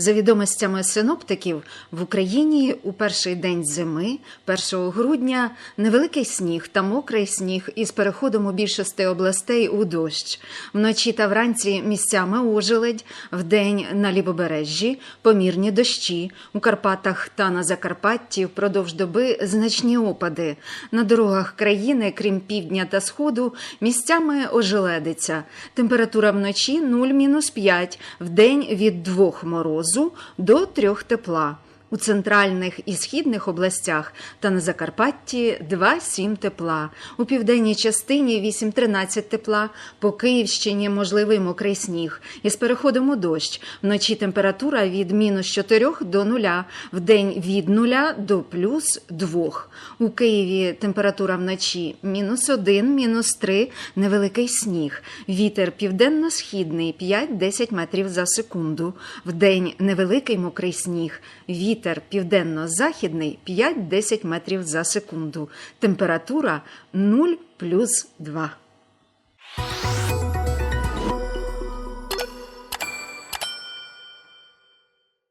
За відомостями синоптиків, в Україні у перший день зими, 1 грудня, невеликий сніг та мокрий сніг із переходом у більшості областей у дощ. Вночі та вранці місцями ожеледь, вдень на лівобережжі, помірні дощі, у Карпатах та на Закарпатті впродовж доби значні опади. На дорогах країни, крім півдня та сходу, місцями ожеледиться. Температура вночі 0-5, вдень від 2 морозу до 3 тепла. У центральних і східних областях та на Закарпатті 2-7 тепла, у південній частині 8-13 тепла, по Київщині можливий мокрий сніг із переходом у дощ. Вночі температура від мінус 4 до 0, вдень від 0 до плюс 2. У Києві температура вночі мінус 1, мінус 3, невеликий сніг. Вітер південно-східний 5-10 метрів за секунду. Вдень невеликий мокрий сніг. Вітер південно-західний 5-10 метрів за секунду. Температура 0 плюс 2.